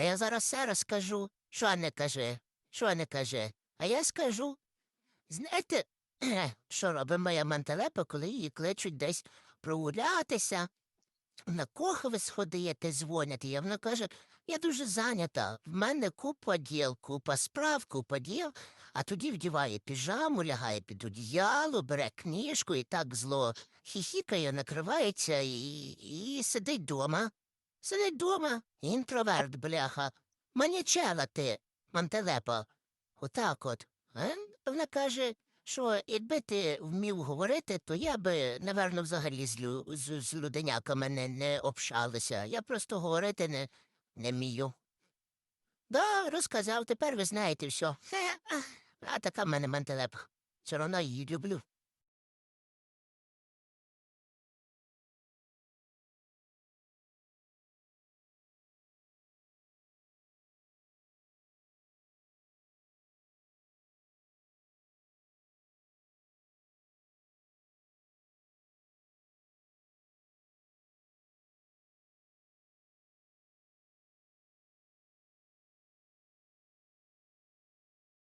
А я зараз все розкажу. Що не каже? Що не каже? А я скажу. Знаєте, що робить моя мантелепа, коли її кличуть десь прогулятися? На кого ви сходите, дзвонять, і вона каже, я дуже зайнята, в мене купа діл, купа справ, купа діл, а тоді вдіває піжаму, лягає під одіяло, бере книжку і так зло хіхікає, накривається і, і сидить дома. Сидить дома, інтроверт, бляха. Манічела ти, мантелепа. Отак от. А вона каже, що якби ти вмів говорити, то я би, напевно, взагалі з, лю... з, з люденяками не, не общалася. Я просто говорити не, не вмію. Да, розказав, тепер ви знаєте все. А, така в мене мантелеп. Все одно її люблю.